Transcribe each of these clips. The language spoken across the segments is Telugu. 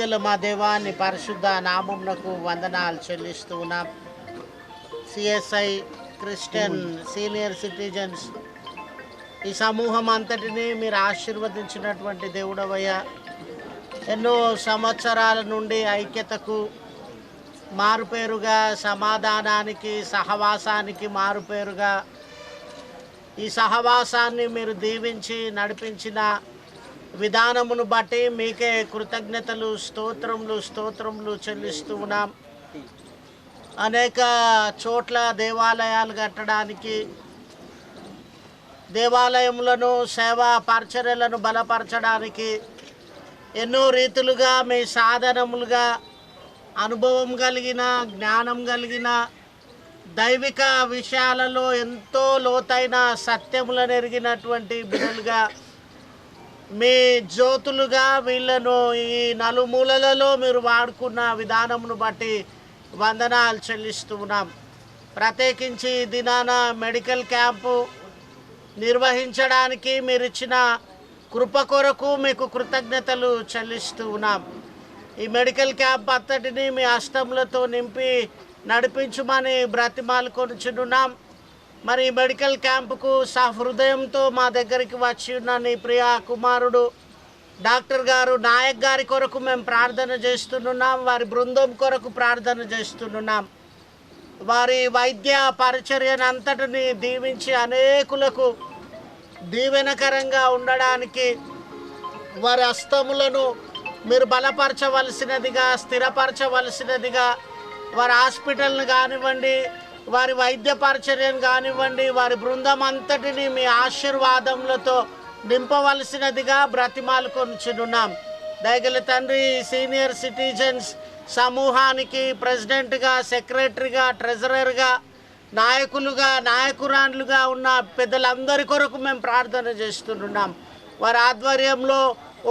ప్రేమగల మా దేవాన్ని పరిశుద్ధ నామమునకు వందనాలు చెల్లిస్తూ ఉన్నాం. సిఎస్ఐ క్రిస్టియన్ సీనియర్ సిటిజన్స్ ఈ సమూహం అంతటిని మీరు ఆశీర్వదించినటువంటి దేవుడవయ్యా. ఎన్నో సంవత్సరాల నుండి ఐక్యతకు మారుపేరుగా సమాధానానికి సహవాసానికి మారుపేరుగా ఈ సహవాసాన్ని మీరు దీవించి నడిపించిన విధానమును బట్టి మీకే కృతజ్ఞతలు స్తోత్రములు స్తోత్రములు చెల్లిస్తూ ఉన్నాం. అనేక చోట్ల దేవాలయాలు కట్టడానికి దేవాలయములను సేవా పరిచర్యలను బలపరచడానికి ఎన్నో రీతులుగా మీ సాధనములుగా అనుభవం కలిగిన జ్ఞానం కలిగిన దైవిక విషయాలలో ఎంతో లోతైన సత్యములను ఎరిగినటువంటి బిడ్డలుగా మీ జ్యోతులుగా వీళ్ళను ఈ నలుమూలలలో మీరు వాడుకున్న విధానమును బట్టి వందనాలు చెల్లిస్తున్నాం ప్రత్యేకించి ఈ దినాన మెడికల్ క్యాంపు నిర్వహించడానికి మీరు ఇచ్చిన కృప కొరకు మీకు కృతజ్ఞతలు చెల్లిస్తూ ఉన్నాం. ఈ మెడికల్ క్యాంప్ అంతటిని మీ అష్టములతో నింపి నడిపించమని బ్రతిమాలు కొనుచున్నాం మరి మెడికల్ క్యాంపుకు సహృదయంతో మా దగ్గరికి వచ్చి ఉన్న నీ ప్రియ కుమారుడు డాక్టర్ గారు నాయక్ గారి కొరకు మేము ప్రార్థన చేస్తున్నాం వారి బృందం కొరకు ప్రార్థన చేస్తున్నాం. వారి వైద్య పరిచర్యను అంతటిని దీవించి అనేకులకు దీవెనకరంగా ఉండడానికి వారి అస్తములను మీరు బలపరచవలసినదిగా స్థిరపరచవలసినదిగా వారి హాస్పిటల్ని కానివ్వండి వారి వైద్య పరిచర్యను కానివ్వండి వారి బృందం అంతటిని మీ ఆశీర్వాదములతో నింపవలసినదిగా బ్రతిమాలు కొనుచున్నాం. దయగల తండ్రి సీనియర్ సిటిజన్స్ సమూహానికి ప్రెసిడెంట్గా సెక్రటరీగా ట్రెజరర్గా నాయకులుగా నాయకురాన్లుగా ఉన్న పెద్దలందరి కొరకు మేము ప్రార్థన చేస్తున్నాం. వారి ఆధ్వర్యంలో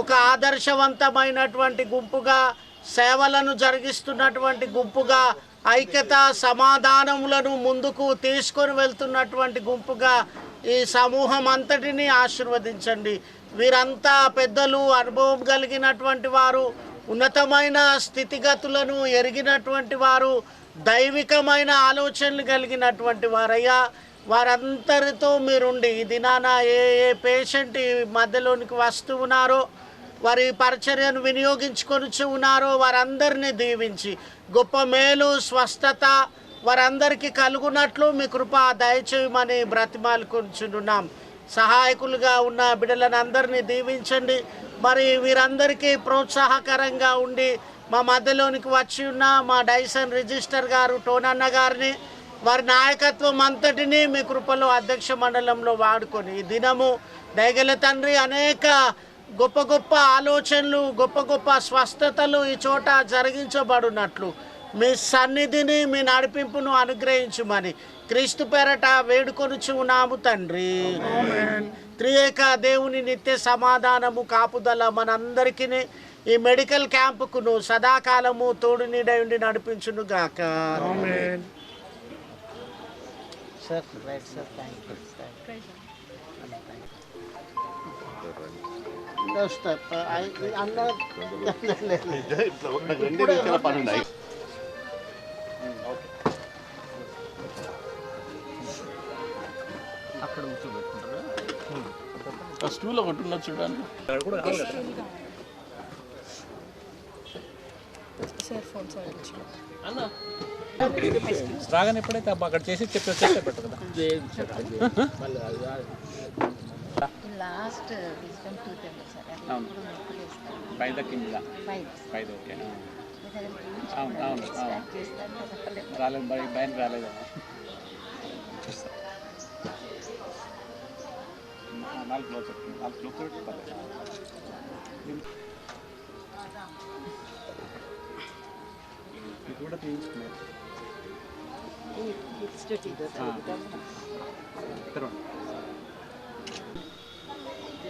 ఒక ఆదర్శవంతమైనటువంటి గుంపుగా సేవలను జరిగిస్తున్నటువంటి గుంపుగా ఐక్యత సమాధానములను ముందుకు తీసుకొని వెళ్తున్నటువంటి గుంపుగా ఈ సమూహం అంతటిని ఆశీర్వదించండి. వీరంతా పెద్దలు అనుభవం కలిగినటువంటి వారు ఉన్నతమైన స్థితిగతులను ఎరిగినటువంటి వారు దైవికమైన ఆలోచనలు కలిగినటువంటి వారయ్యా. వారందరితో మీరుండి ఈ దినాన ఏ ఏ పేషెంట్ ఈ మధ్యలోనికి వస్తూ ఉన్నారో వారి పరిచర్యను వినియోగించుకొని ఉన్నారో వారందరినీ దీవించి. గొప్ప మేలు స్వస్థత వారందరికీ కలుగునట్లు మీ కృప దయచేయమని బ్రతిమాలుకొంచున్నాం సహాయకులుగా ఉన్న బిడ్డలను అందరినీ దీవించండి. మరి వీరందరికీ ప్రోత్సాహకరంగా ఉండి మా మధ్యలోనికి వచ్చి ఉన్న మా డైసన్ రిజిస్టర్ గారు టోనన్న గారిని వారి నాయకత్వం అంతటినీ మీ కృపలో అధ్యక్ష మండలంలో వాడుకొని ఈ దినము దయగల తండ్రి అనేక గొప్ప గొప్ప ఆలోచనలు గొప్ప గొప్ప స్వస్థతలు ఈ చోట జరిగించబడినట్లు. మీ సన్నిధిని మీ నడిపింపును అనుగ్రహించుమని క్రీస్తు పేరట వేడుకొనుచు ఉన్నాము తండ్రి. త్రియేక దేవుని నిత్య సమాధానము కాపుదల మనందరికీ ఈ మెడికల్ క్యాంపుకును సదాకాలము తోడు నీడై ఉండి నడిపించును గాక sir right sir thank you అక్కడ కూర్చోబెట్టుకుంటారా ఆ స్టూల్ ఒకటి ఉన్నది చూడండి రాగానే ఎప్పుడైతే అబ్బా అక్కడ చేసి చెప్పి వచ్చేస్తే పెట్టు కదా లాస్ట్ విజ్డమ్ టూత్ ఉంది సార్. ఎప్పుడు నొప్పులు వేస్తాను పైద కింద. ఫైవ్ పైద ఓకే. అవును అవును, రాలేదు భయ రాలేదు. నాలుగు క్లోజ్ నాలుగు క్లోజ్ పర్లేదు. ఇది కూడా తీయించుకున్నాను తెరవండి చెప్పేసి ఎవరు ఉన్నాం అక్క పర్సనల్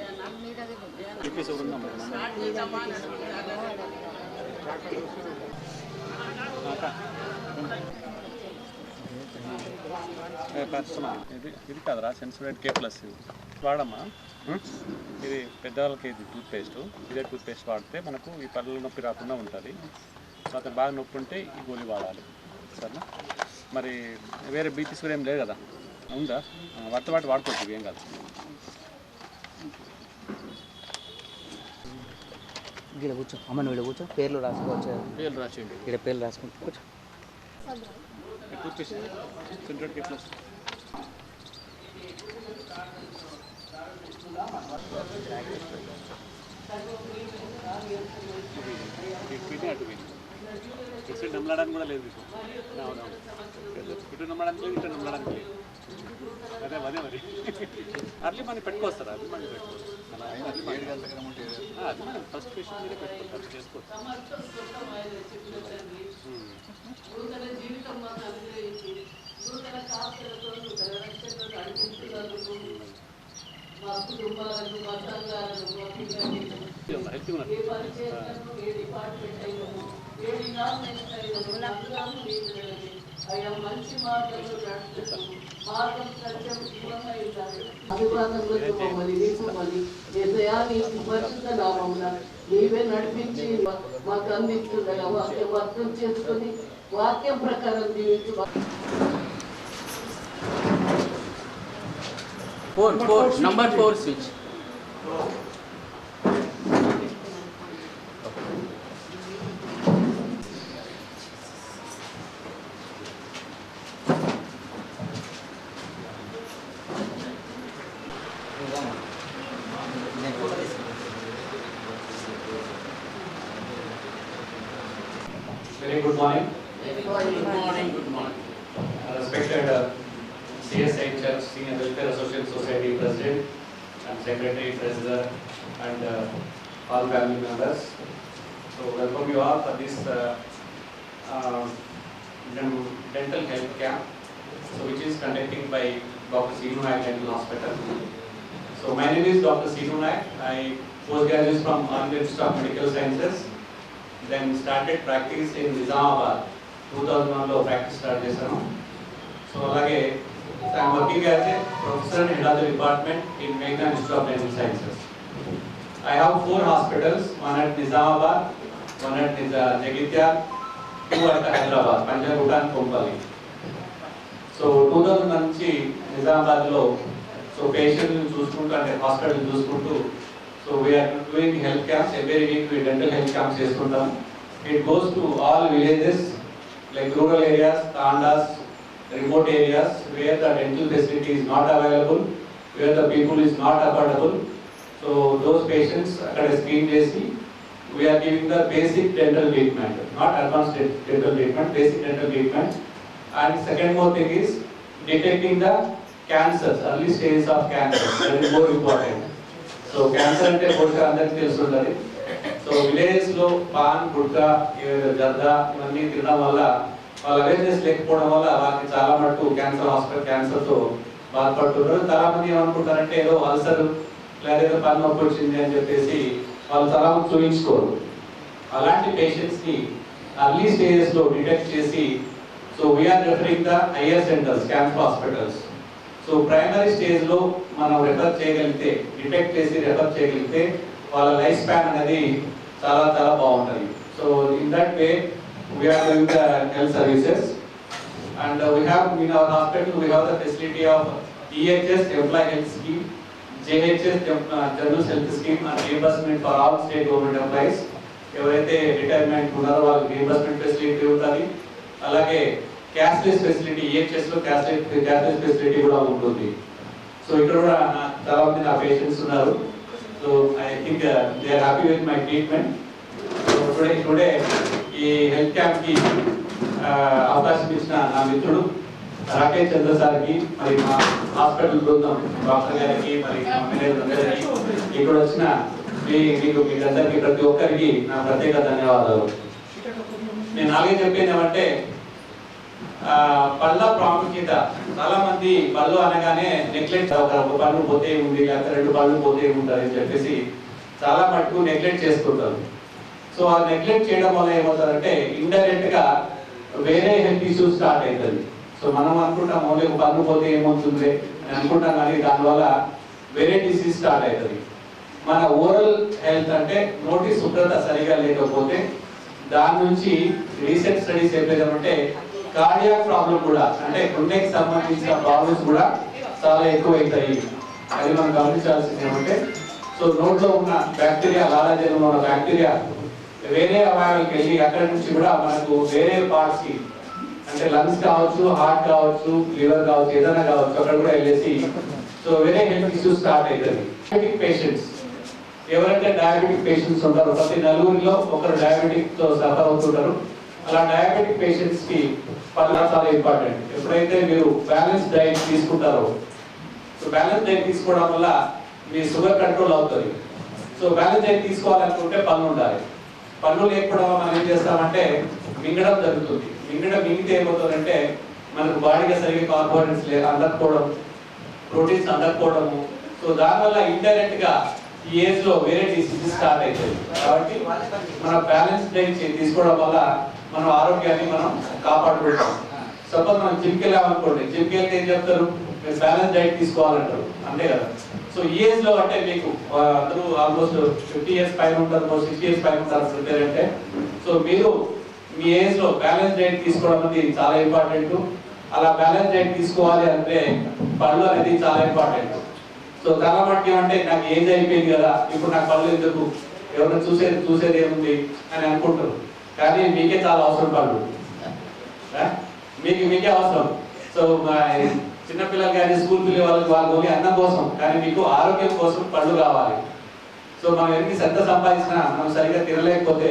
ఇది ఇది కాదురా సెన్సిబిలిటీ కే ప్లస్ వాడమ్మా ఇది పెద్దవాళ్ళకి ఇది టూత్పేస్ట్ ఇదే టూత్పేస్ట్ వాడితే మనకు ఈ పళ్ళ నొప్పి రాకుండా ఉంటుంది తర్వాత బాగా నొప్పి ఉంటే ఈ గోళీ వాడాలి సరేనా మరి వేరే బీపీస్ కూడా ఏం లేదు కదా ఉందా వాటితో పాటు వాడుకోవచ్చు ఇవి ఏం కాదు ఇక్కడ కూర్చో. అమ్మ నువ్వు ఇక్కడ కూర్చో. పేర్లు రాసుకోవచ్చు పేర్లు రాసేయండి. ఇక్కడ పేర్లు రాసుకుంటూ కూర్చో. అటు కూడా లేదు ఇటు నమ్మడానికి లేదు ఇటు నమ్మడానికి లేదు. అదే అదే మరి. అర్లీ మనీ పెట్టుకోవస్తారా అర్లీ మనీ పెట్టుకోవచ్చు అలా early money. ఆ, అది మనం ఫస్ట్ పేషెంట్ మీదే పెట్టుకోవచ్చు చేసుకోవచ్చు. హెల్త్ ఉన్నారు అభివాదములకు మమ్మల్ని నిలుపుమని ఏసయా నీ పరిశుద్ధ నామమున నీవే నడిపించి మా- మాకు అందిస్తుండగా వాక్యం అర్థం చేసుకొని వాక్యం ప్రకారం జీవించు. Four four number four switch and uh, all family members. So welcome you all for this uh, uh, den- dental health camp, so which is conducting by Dr. Seenu Nayak Dental Hospital. So my name is Dr. Seenu Nayak. I postgraduate from Andhra Institute of Medical Sciences. Then started practice in Nizamabad. Two thousand వన్లో ప్రాక్టీస్ స్టార్ట్ చేశాను సో అలాగే I'm working as a professor and head of the department in మేఘనా institute of dental sciences I have four hospitals, one at Nizamabad, one at uh, Jagitya, two at Hyderabad, Panjagutta and Kumpali. So two thousand నుంచి నిజామాబాద్లో సో పేషెంట్ని చూసుకుంటూ అంటే హాస్పిటల్ చూసుకుంటూ so we're doing health camps every week dental health camps చేసుకుంటాం it goes to all villages like rural areas తాండాస్ remote areas where the dental facility is not available, where the people is not affordable. So those patients అక్కడ screen చేసి we are giving the basic dental treatment, not advanced de- dental treatment, basic dental treatment. And second more thing is detecting the cancers, early stages of cancer, that is more important. So cancer అంటే బహుశా అందరికీ తెలుసుంటుంది సో విలేజెస్లో పాన్ గుడ్క జర్ద ఇవన్నీ తినడం వల్ల వాళ్ళ అవేర్నెస్ లేకపోవడం వల్ల వాళ్ళకి చాలా మటుకు క్యాన్సర్ హాస్పిటల్ క్యాన్సర్తో బాధపడుతున్నారు చాలా మంది ఏమనుకుంటారంటే ఏదో అల్సర్ లేదా ఏదో పని నొప్పి వచ్చింది అని చెప్పేసి వాళ్ళు తరం చూపించుకోరు. అలాంటి పేషెంట్స్ని అర్లీ స్టేజెస్లో డిటెక్ట్ చేసి so we're referring the higher centres camp hospitals so primary స్టేజ్లో మనం రెఫర్ చేయగలిగితే డిటెక్ట్ చేసి రెఫర్ చేయగలిగితే వాళ్ళ లైఫ్ స్పాన్ అనేది చాలా చాలా బాగుంటుంది. So in that way we're doing the health services and we have in our hospital we have the facility of EHS employ health scheme JHS general health scheme and reimbursement for all state government employees ఎవరైతే రిటైర్మెంట్ ఉన్నారో వాళ్ళకి రీఎంబర్స్మెంట్ ఫెసిలిటీ ఉంటుంది. అలాగే క్యాష్లెస్ ఫెసిలిటీ ఈహెచ్ఎస్లో క్యాష్లెస్ క్యాష్లెస్ ఫెసిలిటీ కూడా ఉంటుంది. సో ఇక్కడ కూడా నా- చాలా మంది నా పేషెంట్స్ ఉన్నారు so I think they are happy with my treatment so today today ఈ హెల్త్ క్యాంప్కి అవకాశం ఇచ్చిన నా మిత్రుడు రాకేష్ చంద్ర సార్కి మరి మా హాస్పిటల్ బృందం డాక్టర్ గారికి మరి మా మేనేజర్ అందరికీ ఇక్కడ వచ్చిన మీ మీకు మీరందరికీ ప్రతి ఒక్కరికి నా ప్రత్యేక ధన్యవాదాలు. నేను అలాగే చెప్పేది ఏమంటే పళ్ళ ప్రాముఖ్యత చాలా మంది పళ్ళు అనగానే నెగ్లెక్ట్ అవుతారు. ఒక పళ్ళు పోతే ఉంది లేకపోతే రెండు పళ్ళు పోతే ఉంటుంది అని చెప్పేసి చాలా మటుకు నెగ్లెక్ట్ చేసుకుంటారు. సో ఆ నెగ్లెక్ట్ చేయడం వల్ల ఏమవుతారంటే ఇండైరెక్ట్గా వేరే హెల్త్ ఇష్యూస్ స్టార్ట్ అవుతుంది సో మనం అనుకుంటాం ఓన్లీ ఒక పన్ను పోతే ఏమవుతుంది అని అనుకుంటాం కానీ దానివల్ల వేరే డిసీజ్ స్టార్ట్ అవుతుంది. మన ఓరల్ హెల్త్ అంటే నోటి శుభ్రత సరిగా లేకపోతే దాని నుంచి రీసెంట్ స్టడీస్ చెప్పేదంటే కార్డియాక్ ప్రాబ్లం కూడా అంటే గుండెకి సంబంధించిన ప్రాబ్లమ్స్ కూడా చాలా ఎక్కువ అవుతాయి అది మనం గమనించాల్సింది ఏమంటే సో నోట్లో ఉన్న బ్యాక్టీరియా లాలాజలంలో ఉన్న బ్యాక్టీరియా వేరే అవయవాలకు వెళ్ళి అక్కడి నుంచి కూడా మనకు వేరే పార్ట్స్కి అంటే లంగ్స్ కావచ్చు హార్ట్ కావచ్చు లివర్ కావచ్చు ఏదైనా కావచ్చు అక్కడ కూడా వెళ్ళేసి సో వేరే హెల్త్ ఇష్యూస్ స్టార్ట్ అవుతుంది డయాబెటిక్ పేషెంట్స్ ఎవరైతే డయాబెటిక్ పేషెంట్స్ ఉంటారో? ప్రతి నలుగురిలో ఒకరు డయాబెటిక్తో సఫర్ అవుతుంటారు. అలా డయాబెటిక్ పేషెంట్స్కి పల్లా చాలా ఇంపార్టెంట్ ఎప్పుడైతే మీరు బ్యాలెన్స్ డైట్ తీసుకుంటారో సో బ్యాలెన్స్ డైట్ తీసుకోవడం వల్ల మీ షుగర్ కంట్రోల్ అవుతుంది. సో బ్యాలెన్స్ డైట్ తీసుకోవాలనుకుంటే పళ్ళు ఉండాలి. పళ్ళు లేకపోవడం మనం ఏం చేస్తామంటే మింగడం జరుగుతుంది. మింగడం మింగితే ఏమవుతుందంటే మనకు బాడీగా సరిగ్గా కార్బోహైడ్రేట్స్ లే అందకపోవడం ప్రోటీన్స్ అందకపోవడము. సో దానివల్ల ఇండైరెక్ట్గా ఈ ఏజ్లో వేరే డిసీజెస్ స్టార్ట్ అవుతాయి కాబట్టి మన బ్యాలెన్స్ డైట్ తీసుకోవడం వల్ల మనం ఆరోగ్యాన్ని మనం కాపాడుకుంటాం. సపోజ్ మనం జిమ్కి వెళ్ళామనుకోండి జిమ్కి వెళ్తే ఏం చెప్తారు? మీరు బ్యాలెన్స్ డైట్ తీసుకోవాలంటారు. అంతే కదా. సో ఈ ఏజ్లో అంటే మీకు అందరూ ఆల్మోస్ట్ ఫిఫ్టీ ఇయర్స్ పైన ఉంటారు సిక్స్టీ ఇయర్స్ పైన ఉంటారు ప్రిపేర్ అంటే. సో మీరు మీ ఏజ్లో బ్యాలెన్స్ డైట్ తీసుకోవడం అనేది చాలా ఇంపార్టెంట్ అలా బ్యాలెన్స్ డైట్ తీసుకోవాలి అంటే పళ్ళు అనేది చాలా ఇంపార్టెంట్ సో చాలా మటుకు ఏమంటే నాకు ఏజ్ అయిపోయింది కదా ఇప్పుడు నాకు పళ్ళు ఎందుకు? ఎవరైనా చూసేది చూసేది ఏముంది అని అనుకుంటారు. కానీ మీకే చాలా అవసరం పళ్ళు. మీకు మీకే అవసరం. సో మా చిన్నపిల్లలు కానీ స్కూల్ పిల్లల వాళ్ళకి వాళ్ళు ఓన్లీ అన్నం కోసం కానీ మీకు ఆరోగ్యం కోసం పళ్ళు కావాలి. సో మనం ఎన్ని ఎంత సంపాదించినా మనం సరిగ్గా తినలేకపోతే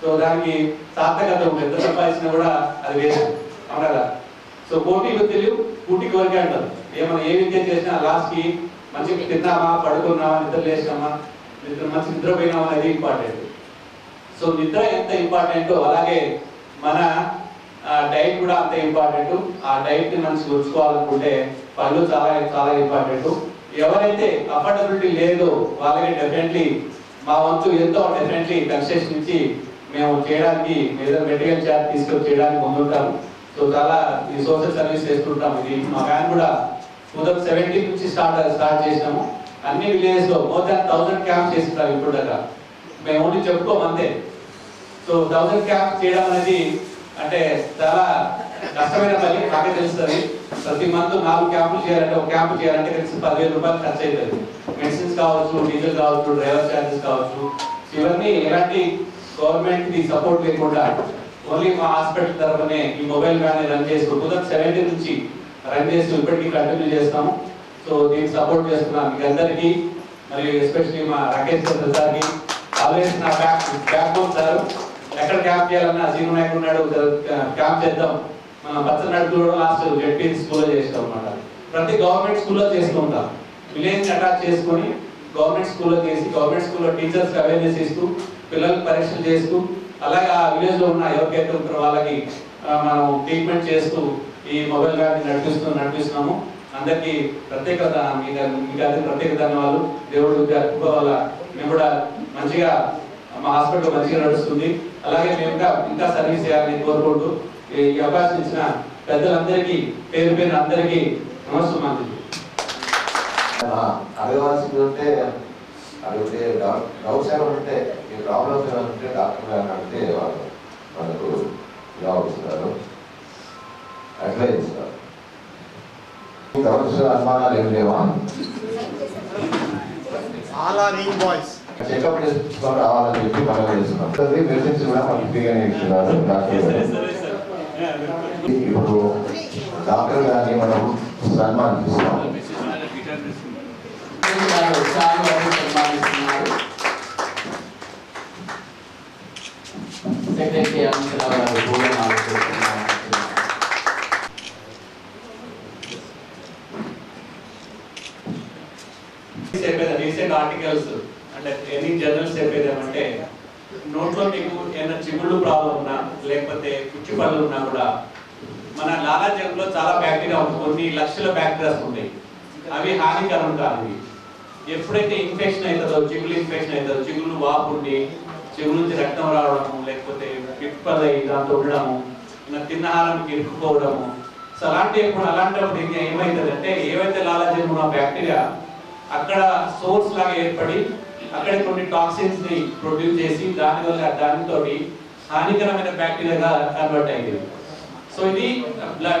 సో దానికి సార్థకత ఎంత సంపాదించినా కూడా అది వేస్ట్ అవునా కదా? సో పోటీ విద్యలు పూటికి వరకే అంటారు. ఏమైనా ఏ విద్య చేసినా లాస్ట్కి మంచిగా తిన్నామా పడుకున్నామా నిద్ర లేచినామా నిద్ర మంచి నిద్రపోయినామా అనేది ఇంపార్టెంట్ సో నిద్ర ఎంత ఇంపార్టెంట్ అలాగే మన డైట్ కూడా అంత ఇంపార్టెంట్ ఆ డైట్ని మనం చూసుకోవాలనుకుంటే పళ్ళు చాలా చాలా ఇంపార్టెంట్ ఎవరైతే అఫోర్డబిలిటీ లేదో వాళ్ళకి డెఫినెట్లీ మా వంతు ఎంతో డెఫినెట్లీ కన్సెషన్ ఇచ్చి మేము చేయడానికి లేదా మెటీరియల్ ఛార్జ్ తీసుకొని చేయడానికి ముందుంటాము సో చాలా ఈ సోషల్ సర్వీస్ చేస్తుంటాం ఇది మా వ్యాన్ కూడా టూ థౌసండ్ సెవెంటీన్ నుంచి స్టార్ట్ స్టార్ట్ చేసినాము. అన్ని విలేజెస్లో మోర్ దాన్ థౌసండ్ క్యాంప్స్ చేస్తున్నాం ఇప్పుడు దాకా. మేము ఓన్లీ చెప్పుకోం అంతే. సో థౌసండ్ క్యాంప్ చేయడం అనేది అంటే చాలా కష్టమైన పని నాకే తెలుస్తుంది. ప్రతి మంత్ నాలుగు క్యాంపులు చేయాలంటే ఒక క్యాంపు చేయాలంటే కనీసం పదివేల రూపాయలు ఖర్చు అవుతుంది మెడిసిన్స్ కావచ్చు డీజిల్ కావచ్చు డ్రైవర్ ఛార్జెస్ కావచ్చు. ఇవన్నీ ఎలాంటి గవర్నమెంట్ ది సపోర్ట్ లేకుండా ఓన్లీ మా హాస్పిటల్ తరఫునే ఈ మొబైల్ వ్యాన్ రన్ చేస్తూ టూ థౌసండ్ నుంచి రన్ చేస్తూ ఇప్పటికీ కంటిన్యూ చేస్తాము. సో దీన్ని సపోర్ట్ చేస్తున్నాం మీ అందరికీ మరియు ఎస్పెషలీ మా రాకేష్ చంద్ర సార్కి ఆల్వేస్ నా బ్యాక్ బ్యాక్ బోన్ సార్. ఎక్కడ క్యాంప్ చేయాలన్నా సీను నాయకుడు ఉన్నాడు క్యాంప్ చేద్దాం. మన పచ్చనాడు కూడా లాస్ట్ జెడ్పీ స్కూల్లో చేస్తాం అన్నమాట. ప్రతి గవర్నమెంట్ స్కూల్లో చేస్తూ ఉంటాం. విలేజ్ అటాచ్ చేసుకొని గవర్నమెంట్ స్కూల్లో చేసి గవర్నమెంట్ స్కూల్లో టీచర్స్ అవేర్నెస్ ఇస్తూ పిల్లలకు పరీక్షలు చేస్తూ అలాగే ఆ విలేజ్లో ఉన్న అయోగ్యత ఉన్న వాళ్ళకి మనం ట్రీట్మెంట్ చేస్తూ ఈ మొబైల్ వ్యాన్ నడిపిస్తూ నడిపిస్తున్నాము. అందరికీ ప్రత్యేకత మీద మీకు ప్రత్యేక ధన్యవాదాలు. దేవుడు కృప వల్ల మేము కూడా మంచిగా మా హాస్పిటల్ మంచిగా నడుస్తుంది. అలాగే మేము ఇంకా ఇంకా సర్వీస్ చేయాలని కోరుకుంటూ ఈ ఈ అవకాశం ఇచ్చిన పెద్దలందరికీ పేరు పేరు అందరికీ నమస్కారం అడగవలసింది ఉంటే అడిగితే డౌట్స్ ఏమైనా ఉంటే ప్రాబ్లమ్స్ ఏమైనా ఉంటే డాక్టర్ గారిని అడిగితే వాళ్ళు మనకు జవాబు ఇస్తారు అడ్వైజ్ ఇస్తారు డౌట్స్ అనుమానాలు ఏమి లేవా. చెకప్ చేసుకొని రావాలని చెప్పి మనం చేస్తున్నాం. మెడిసిన్స్ కూడా మనకి ఫ్రీగానే ఇస్తున్నారు డాక్టర్ గారు. ఇప్పుడు డాక్టర్ గారిని మనం సన్మానిస్తున్నాం సెక్రటరీ అనంతరావు గారు పూలమాల చెప్పేది రీసెంట్ ఆర్టికల్స్ అంటే ఎన్ని జర్నల్స్ చెప్పేది ఏమంటే నోట్లో మీకు ఏమైనా చిగుళ్ళు ప్రాబ్లం ఉన్నా లేకపోతే పుచ్చి పళ్ళు ఉన్నా కూడా మన లాలాజలంలో చాలా బ్యాక్టీరియా ఉంటుంది కొన్ని లక్షల బ్యాక్టీరియాస్ ఉంటాయి అవి హానికరం కాదు ఎప్పుడైతే ఇన్ఫెక్షన్ అవుతుందో చిగులు ఇన్ఫెక్షన్ అవుతుందో చిగుళ్ళు వాపు చెవు నుంచి రక్తం రావడము లేకపోతే పిప్పలై దాంతో ఉండడము ఇంకా తిన్న ఆహారానికి ఇరుక్కుపోవడము. సో అలాంటి అలాంటప్పుడు ఇంకా ఏమవుతుందంటే ఏవైతే లాలాజలం ఉన్న బ్యాక్టీరియా అక్కడ సోర్స్ లాగా ఏర్పడి అక్కడ కొన్ని టాక్సిన్స్ని ప్రొడ్యూస్ చేసి దానివల్ల దానితో హానికరమైన బ్యాక్టీరియాగా కన్వర్ట్ అయింది. సో ఇది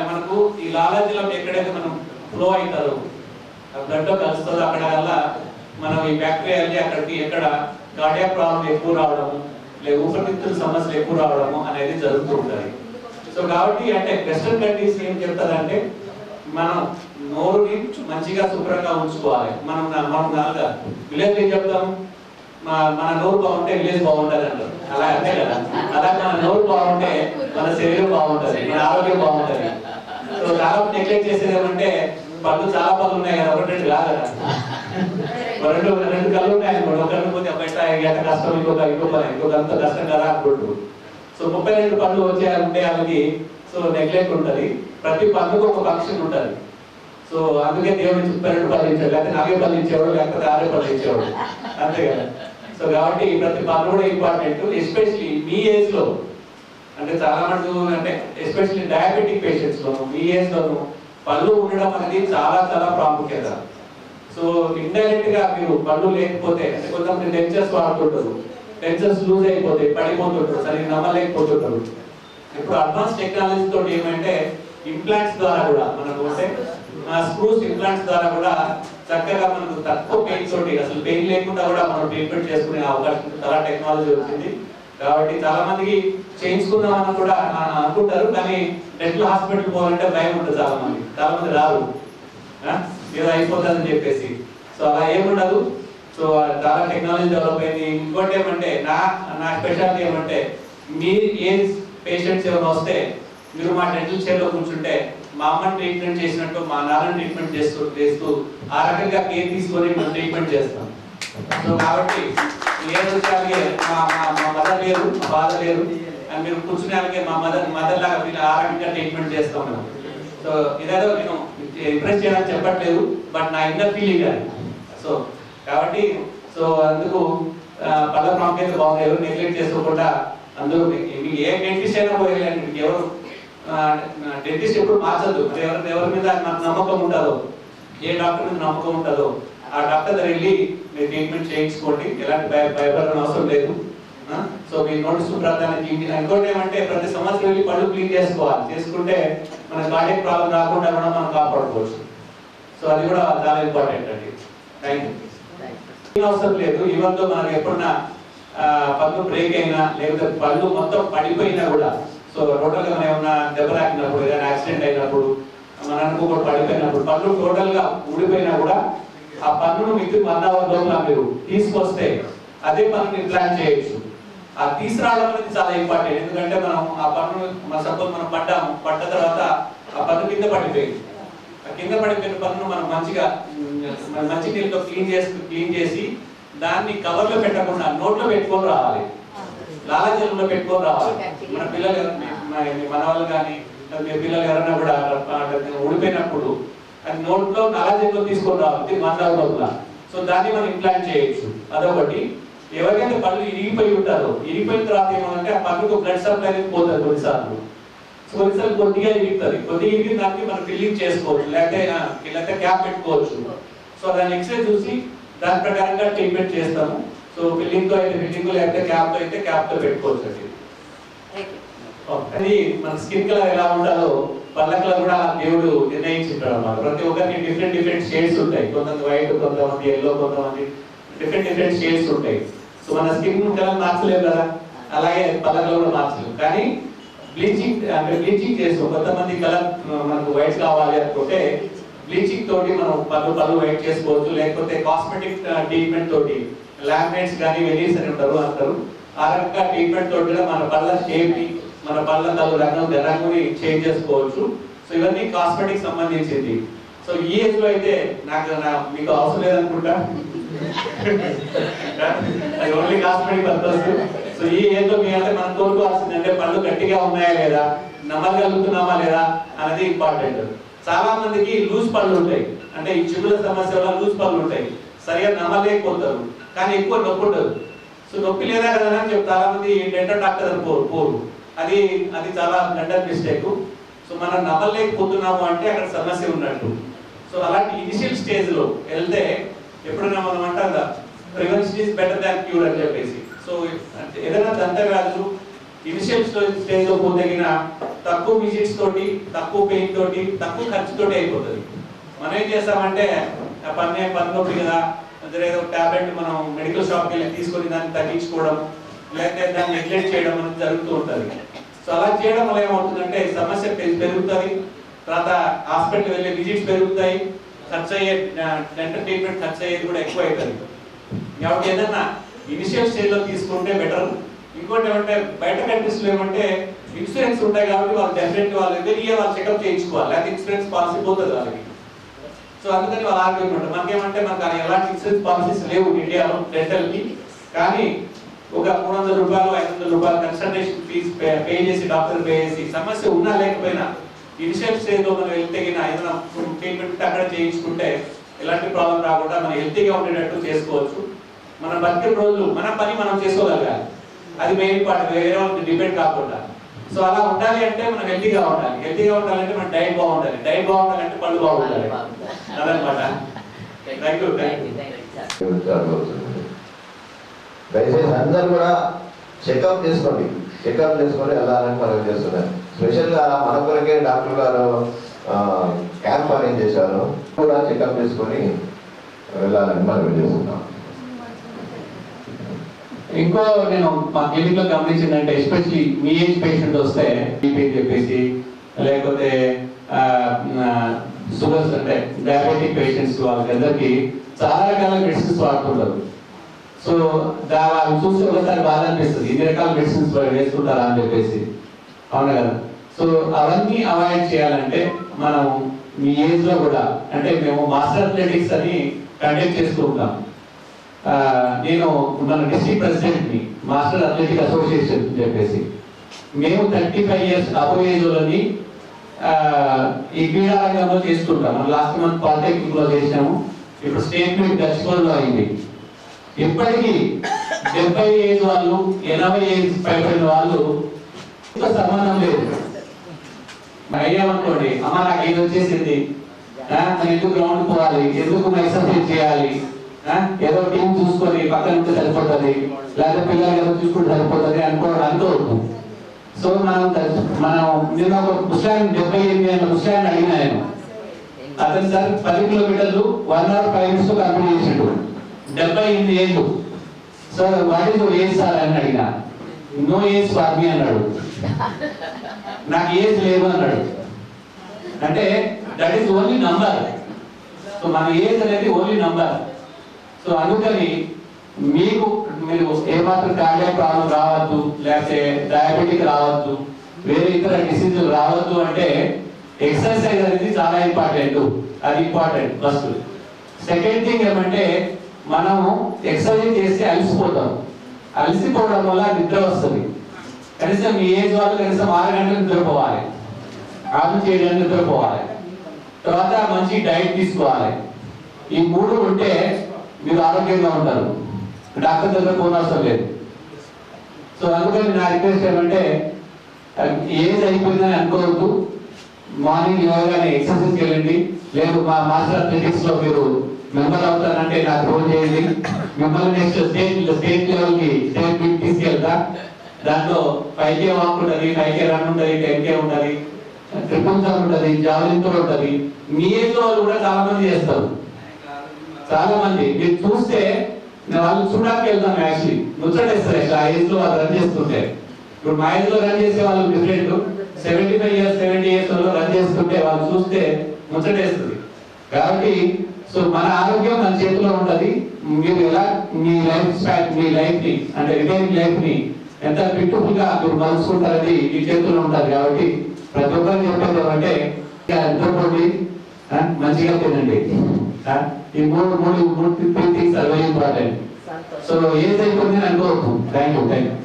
మనకు ఈ లాలాజలం ఎక్కడైతే మనం ఫ్లో అవుతారు బ్లడ్లో కలుస్తుందో అక్కడ వల్ల మనం ఈ బ్యాక్టీరియా అక్కడికి ఎక్కడ కార్డియాక్ ప్రాబ్లం ఎక్కువ రావడము లేదు ఊపిరితిత్తుల సమస్యలు ఎక్కువ రావడము అనేది జరుగుతూ ఉంటుంది. సో కాబట్టి అంటే వెస్టర్న్ కంట్రీస్ ఏం చెప్తారంటే మనం నోరుని మంచిగా శుభ్రంగా ఉంచుకోవాలి. మనం మనం నాలుగా విలేజ్ ఏం చెప్తాం? మా మన నోరు బాగుంటే విలేజ్ బాగుంటుంది అంటారు. అలా అంతే కదా. అలా మన నోరు బాగుంటే మన శరీరం బాగుంటుంది మన ఆరోగ్యం బాగుంటుంది. సో దాదాపు నెగ్లెక్ట్ చేసేది ఏమంటే పళ్ళు చాలా పళ్ళు ఉన్నాయి కదా ఒకటి రెండు కాదు కదా. రెండు రెండు కళ్ళు ఉన్నాయి అనుకోండి. ఒక రెండు పోతే బయట ఎంత కష్టం ఇంకొక ఇంకొక ఇంకొక అంత కష్టం కదా అనుకుంటూ. సో ముప్పై రెండు పనులు వచ్చే ఉంటే వాళ్ళకి సో నెగ్లెక్ట్ ఉంటుంది. ప్రతి పనులకు ఒక ఫంక్షన్ ఉంటుంది. సో అందుకే దేవుడు ముప్పై రెండు పనులు ఇచ్చాడు. లేకపోతే నాలుగే పనులు ఇచ్చేవాడు లేకపోతే ఆరే పనులు ఇచ్చేవాడు. అంతే కదా. సో కాబట్టి ప్రతి పనులు కూడా ఇంపార్టెంట్ ఎస్పెషలీ మీ ఏజ్లో. అంటే చాలా మటుకు అంటే ఎస్పెషల్లీ డయాబెటిక్ పేషెంట్స్ లోను మీ ఏజ్ లోను పళ్ళు ఉండడం అనేది చాలా చాలా ప్రాముఖ్యత. సో ఇండైరెక్ట్గా మీరు పళ్ళు లేకపోతే కొంతమంది డెంచర్స్ వాడుతుంటారు. డెంచర్స్ లూజ్ అయిపోతాయి పడిపోతుంటారు. సరే నమ్మలేకపోతుంటారు. ఇప్పుడు అడ్వాన్స్ టెక్నాలజీ తోటి ఏమంటే ఇంప్లాంట్స్ ద్వారా కూడా మనకు అంటే స్క్రూస్ ఇంప్లాంట్స్ ద్వారా కూడా చక్కగా మనకు తక్కువ పెయిన్ తోటి అసలు పెయిన్ లేకుండా కూడా మనం ట్రీట్మెంట్ చేసుకునే అవకాశం చాలా టెక్నాలజీ వచ్చింది. కాబట్టి చాలా మందికి చేయించుకుందామని కూడా అనుకుంటారు. కానీ డెంటల్ హాస్పిటల్ పోవాలంటే భయం ఉంటుంది చాలా మంది చాలా మంది రారు ఏదో అయిపోతుందని చెప్పేసి. సో అలా ఏముండదు. సో చాలా టెక్నాలజీ డెవలప్ అయింది. ఇంకోటి ఏమంటే నా నా స్పెషాలిటీ ఏమంటే మీ ఏ పేషెంట్స్ ఎవరైనా వస్తే మీరు మా డెంటల్ చైర్లో కూర్చుంటే మా అమ్మని ట్రీట్మెంట్ చేసినట్టు మా నాన్నని ట్రీట్మెంట్ చేస్తూ చేస్తూ ఆ రకంగా కేర్ తీసుకొని మేము ట్రీట్మెంట్ చేస్తాం. సో కాబట్టి నేను అలాగే మా మా మా మదర్ లేరు మా ఫాదర్ లేరు. మీరు కూర్చునే అలాగే మా మదర్ మదర్ లాగా మీరు ఆ రకంగా ట్రీట్మెంట్ చేస్తాం మేము సో ఇదేదో నేను ఇంప్రెస్ చేయాలని చెప్పట్లేదు బట్ నా ఇన్నర్ ఫీలింగ్ అది. సో కాబట్టి సో అందుకు ఆ, ప్రాముఖ్యత బాగుంది. ఎవరు నెగ్లెక్ట్ చేసుకోకుండా అందరూ మీకు ఏ డెంటిస్ట్ అయినా పోయేయాలండి మీకు ఎవరు డెంటిస్ట్ ఎప్పుడు మార్చద్దు. ఎవరి ఎవరి మీద నాకు నమ్మకం ఉండదు ఏ డాక్టర్ మీద నమ్మకం ఉంటుందో ఆ డాక్టర్ దగ్గర వెళ్ళి మీరు ట్రీట్మెంట్ చేయించుకోండి. ఎలాంటి భయ భయపడడం అవసరం లేదు. సో మీ నోటి శుభ్రతాన్ని ఇంకోటి ఏమంటే ప్రతి సంవత్సరం వెళ్ళి పళ్ళు క్లీన్ చేసుకోవాలి. చేసుకుంటే మన కార్డియక్ ప్రాబ్లం రాకుండా కూడా మనం కాపాడుకోవచ్చు. సో అది కూడా చాలా ఇంపార్టెంట్ అండి. థ్యాంక్ యూ అవసరం లేదు. ఈవెన్ మనకు ఎప్పుడన్నా పళ్ళు బ్రేక్ అయినా లేకపోతే పళ్ళు మొత్తం పడిపోయినా కూడా సో టోటల్గా మనం ఏమన్నా దెబ్బలాకినప్పుడు ఏదైనా యాక్సిడెంట్ అయినప్పుడు మన అనుకోకుండా పడిపోయినప్పుడు పళ్ళు టోటల్గా ఊడిపోయినా కూడా ఆ పన్నును మీకు వన్ అవర్ లోపల మీరు తీసుకొస్తే అదే పనులు ప్లాన్ చేయొచ్చు. ఆ తీసుకురావడం అనేది చాలా ఇంపార్టెంట్. ఎందుకంటే మనం ఆ పన్ను మన సపోజ్ మనం పడ్డాము పడ్డ తర్వాత ఆ పన్ను కింద పడిపోయింది. ఆ కింద పడిపోయిన పన్ను మనం మంచిగా మంచి నీళ్ళతో క్లీన్ చేసి క్లీన్ చేసి దాన్ని కవర్లో పెట్టకుండా నోట్లో పెట్టుకొని రావాలి. లాలాజలంలో పెట్టుకొని రావాలి. మన పిల్లలు ఎవరైనా- మన- వాళ్ళు కానీ మీ పిల్లలు ఎవరైనా కూడా ఊడిపోయినప్పుడు అది నోట్లో లాలాజలంలో తీసుకొని రావాలి మందాల లోపల సో దాన్ని మనం ఇంప్లాంట్ చేయొచ్చు. అదొకటి. ఎవరికైతే పళ్ళు ఇరిగిపోయి ఉంటారో ఇరిగిపోయిన తర్వాత ఏమంటే ఆ పళ్ళుకు బ్లడ్ సప్లై అనేది పోతుంది కొన్నిసార్లు. సో కొన్నిసార్లు కొద్దిగా ఇరుగుతుంది. కొద్దిగా ఇరిగిన దానికి మనం ఫిల్లింగ్ చేసుకోవచ్చు. లేకపోతే లేకపోతే క్యాప్ పెట్టుకోవచ్చు. సో దాన్ని ఎక్స్రే చూసి దాని ప్రకారంగా ట్రీట్మెంట్ చేస్తాము. సో ఫిల్లింగ్తో అయితే ఫిల్లింగ్ లేకపోతే క్యాప్తో అయితే క్యాప్తో పెట్టుకోవచ్చు అండి. అది మన స్కిన్ కలర్ ఎలా ఉండాలో పళ్ళ కలర్ కూడా దేవుడు నిర్ణయించుంటాడు అన్నమాట. ప్రతి ఒక్కరికి డిఫరెంట్ డిఫరెంట్ షేడ్స్ ఉంటాయి. కొంతమంది వైట్ కొంతమంది ఎల్లో కొంతమంది డిఫరెంట్ డిఫరెంట్ షేడ్స్ ఉంటాయి సో మన స్కిన్ కలర్ మార్చలేము కదా? అలాగే పళ్ళ కలర్ కూడా మార్చలేము కానీ బ్లీచింగ్ అంటే బ్లీచింగ్ చేస్తాం కొంతమంది కలర్ మనకు వైట్ కావాలి అనుకుంటే బ్లీచింగ్ తోటి మనం పళ్ళు పళ్ళు వైట్ చేసుకోవచ్చు. లేకపోతే కాస్మెటిక్ ట్రీట్మెంట్ తోటి లామినేట్స్ కానీ వెనీస్ అని ఉంటారు అంటారు. ఆ రకంగా ట్రీట్మెంట్ తోటి మన పళ్ళ షేప్ని మన పళ్ళ కలు రంగం రంగుని చేంజ్ చేసుకోవచ్చు. సో ఇవన్నీ కాస్మెటిక్ సంబంధించింది. సో ఈ ఏజ్లో అయితే నాకు నా- మీకు అవసరం లేదనుకుంటా. అది ఓన్లీ కాస్మెటిక్ పర్పస్ సో ఈ ఏదో మీ అంటే మనం కోరుకోవాల్సింది అంటే పళ్ళు గట్టిగా ఉన్నాయా లేదా? నమ్మగలుగుతున్నామా లేదా అనేది ఇంపార్టెంట్ చాలా మందికి లూజ్ పళ్ళు ఉంటాయి. అంటే ఈ చిగుల సమస్య వల్ల లూజ్ పళ్ళు ఉంటాయి. సరిగా నమ్మలేకపోతారు. కానీ ఎక్కువ నొప్పి ఉండదు. సో నొప్పి లేదా కదా అని చెప్పి చాలా మంది డెంటల్ డాక్టర్ అని పోరు పోరు. అది అది చాలా బ్లండర్ మిస్టేక్ సో సో మనం నమ్మలేకపోతున్నాము అంటే అక్కడ సమస్య ఉన్నట్టు. సో అలాంటి ఇనిషియల్ స్టేజ్లో వెళ్తే ఎప్పుడైనా మనం అంటాం కదా prevention is better than cure అని చెప్పేసి. సో అంటే ఏదైనా దంత వ్యాధులు ఇనిషియల్ స్టేజ్లో పోతగిన తక్కువ విజిట్స్ తోటి తక్కువ పెయిన్ తోటి తక్కువ ఖర్చుతోటి అయిపోతుంది. మనం ఏం చేస్తామంటే ఆ పన్నే పని కదా ఏదో టాబ్లెట్ మనం మెడికల్ షాప్కి వెళ్ళి తీసుకొని దాన్ని తగ్గించుకోవడం లేకపోతే దాన్ని నెగ్లెక్ట్ చేయడం అనేది జరుగుతూ ఉంటుంది. సో అలా చేయడం వల్ల ఏమవుతుందంటే సమస్య పెరుగుతుంది తర్వాత హాస్పిటల్ వెళ్ళే విజిట్స్ పెరుగుతాయి ఖర్చు అయ్యే డెంటల్ ట్రీట్మెంట్ ఖర్చు అయ్యేది కూడా ఎక్కువ అవుతుంది కాబట్టి ఏదన్నా ఇనిషియల్ స్టేజ్లో తీసుకుంటే బెటర్ ఇంకోటి ఏమంటే బయట కంట్రీస్లో ఏమంటే ఇన్సూరెన్స్ ఉంటాయి కాబట్టి వాళ్ళు డెఫినెట్ వాళ్ళు ఎవరి ఇయర్ వాళ్ళు చెకప్ చేయించుకోవాలి. లేకపోతే ఇన్సూరెన్స్ పాలసీ పోతుంది వాళ్ళకి. సో అందుకని వాళ్ళు ఆరోగ్యం ఉంటుంది మనకేమంటే మనకు అది ఎలాంటి ఇన్సూరెన్స్ పాలసీస్ లేవు ఇండియాలో డెంటల్కి కానీ ఒక మూడు వందల రూపాయలు ఐదు వందల రూపాయలు కన్సల్టేషన్ ఫీజు పే చేసి డాక్టర్ పే చేసి సమస్య ఉన్నా లేకపోయినా ఇనిషియల్ స్టేజ్లో మనం హెల్త్ ఏదైనా ట్రీట్మెంట్ అక్కడ చేయించుకుంటే ఎలాంటి ప్రాబ్లం రాకుండా మనం హెల్తీగా ఉండేటట్టు చేసుకోవచ్చు. మన బతికే రోజులు మన పని మనం చేసుకోగలగాలి. అది మెయిన్ పార్ట్ వేరే వాళ్ళకి డిపెండ్ కాకుండా. సో అలా ఉండాలి అంటే మనం హెల్తీగా ఉండాలి. హెల్తీగా ఉండాలంటే మన డైట్ బాగుండాలి. డైట్ బాగుండాలంటే పళ్ళు బాగుండాలి. అదనమాట థ్యాంక్ యూ థ్యాంక్ యూ. అవుతుంది దయచేసి అందరూ కూడా చెకప్ చేసుకోండి. చెకప్ చేసుకొని వెళ్ళాలని మనం చేస్తున్నాం స్పెషల్గా మన కొరకే డాక్టర్ గారు క్యాంప్ అరేంజ్ చేశారు. కూడా చెకప్ చేసుకొని వెళ్ళాలని మనం చేస్తున్నాం ఇంకో నేను మా క్లినిక్లో గమనించిందంటే ఎస్పెషలీ మీ ఏజ్ పేషెంట్ వస్తే బీపీ చెప్పేసి లేకపోతే షుగర్స్ అంటే డయాబెటిక్ పేషెంట్స్ వాళ్ళకందరికీ చాలా రకాల మెడిసిన్స్ వాడుతుంటారు. సో దా వాళ్ళు చూసి ఒకసారి బాధ అనిపిస్తుంది ఇన్ని రకాల మెడిసిన్స్ వేసుకుంటారా అని చెప్పేసి. అవును కదా? సో అవన్నీ అవాయిడ్ చేయాలంటే మనం మీ ఏజ్లో కూడా అంటే మేము మాస్టర్ అథ్లెటిక్స్ అని కండక్ట్ చేస్తూ ఉంటాం. నేను మన డిస్ట్రిక్ట్ ప్రెసిడెంట్ని మాస్టర్ అథ్లెటిక్ అసోసియేషన్ అని చెప్పేసి. మేము thirty five years above age ఈ క్రీడా రంగంలో చేస్తుంటాం. మనం లాస్ట్ మంత్ పాలిటెక్నిక్లో చేసినాము. ఇప్పుడు స్టేట్ మీట్ గచ్చిబౌలిలో అయింది. ఇప్పటికీ డెబ్బై ఏజ్ వాళ్ళు ఎనభై ఏజ్ పైబడిన వాళ్ళు తో సంబంధం లేదు. అయ్యామనుకోండి అమ్మ నాకు ఏది వచ్చేసింది ఎందుకు గ్రౌండ్ పోవాలి ఎందుకు ఎక్సర్సైజ్ చేయాలి ఏదో టీం చూసుకొని పక్కన ఉంటే సరిపోతుంది లేదా పిల్లలు ఏదో చూసుకుంటే సరిపోతుంది అనుకోవడం అనుకోవద్దు సో మనం మనం నేను ఒక పుస్తకాన్ని డెబ్బై ఎనిమిది అన్న పుస్తకాన్ని అడిగిన నేను. అతను సార్ పది కిలోమీటర్లు one hour five minutes complete చేసిండు. డెబ్బై ఎనిమిది ఏళ్ళు. So what is age sir అని అడిగిన. నో ఏజ్ ఫార్ మీ అన్నాడు. నాకు ఏజ్ లేదు అన్నాడు. అంటే that is only number so మన ఏజ్ అనేది ఓన్లీ నంబర్ సో అందుకని మీకు మీరు ఏమాత్రం కార్డియాక్ ప్రాబ్లం రావద్దు లేకపోతే డయాబెటిక్ రావద్దు వేరే ఇతర డిసీజులు రావద్దు అంటే ఎక్సర్సైజ్ అనేది చాలా ఇంపార్టెంట్ అది ఇంపార్టెంట్ ఫస్ట్ సెకండ్ థింగ్ ఏమంటే మనము ఎక్సర్సైజ్ చేస్తే అలసిపోతాం. అలసిపోవడం వల్ల నిద్ర వస్తుంది. కనీసం మీ ఏజ్ వాళ్ళు కనీసం ఆరు గంటలు నిద్రపోవాలి. ఆరు చేయడానికి నిద్రపోవాలి. తర్వాత మంచి డైట్ తీసుకోవాలి. ఈ మూడు ఉంటే మీరు ఆరోగ్యంగా ఉంటారు. డాక్టర్ దగ్గర పోనవసరం లేదు. సో అందుకని నా రిక్వెస్ట్ ఏమంటే ఏజ్ అయిపోయిందని అనుకోవద్దు. మార్నింగ్ యోగానే ఎక్సర్సైజ్కి వెళ్ళండి. లేదు మా మాస్టర్ అథ్లెటిక్స్ మీరు మెంబర్ అవుతానంటే నాకు ఫోన్ చేయండి. మిమ్మల్ని నెక్స్ట్ స్టేట్ స్టేట్ లెవెల్కి స్టేట్ మీట్ తీసుకెళ్తా. దాంట్లో ఫైవ్ కే వాక్ ఉంటుంది ఫైవ్ కే రన్ ఉంటుంది టెన్ కే ఉంటుంది ట్రిపుల్ సార్ ఉంటుంది జావలిన్ త్రో ఉంటుంది. మీ ఏజ్ వాళ్ళు కూడా చాలా మంది చేస్తారు. చాలా మంది. మీరు చూస్తే వాళ్ళు చూడడానికి వెళ్తాం యాక్చువల్లీ ముచ్చటేస్తారు ఆ ఏజ్లో వాళ్ళు రన్ చేస్తుంటే. ఇప్పుడు మా ఏజ్లో రన్ చేసే వాళ్ళు different seventy five years seventy ఇయర్స్లో రన్ చేస్తుంటే వాళ్ళు చూస్తే ముచ్చటేస్తుంది కాబట్టి సో మన ఆరోగ్యం మన చేతిలో ఉంటది మీరు ఎలా మీ లైఫ్ స్పాన్ మీ లైఫ్ని అంటే రిటైరింగ్ లైఫ్ని ఎంత బ్యూటిఫుల్గా మీరు మలుచుకుంటారని మీ చేతిలో ఉంటది కాబట్టి ప్రతి ఒక్కరు చెప్పేది అంటే ఇక నిద్రపోండి మంచిగా తినండి ఈ మూడు మూడు మూడు three things are important so ఏదైపోయింది అనుకోవద్దు థ్యాంక్ యూ థ్యాంక్ యూ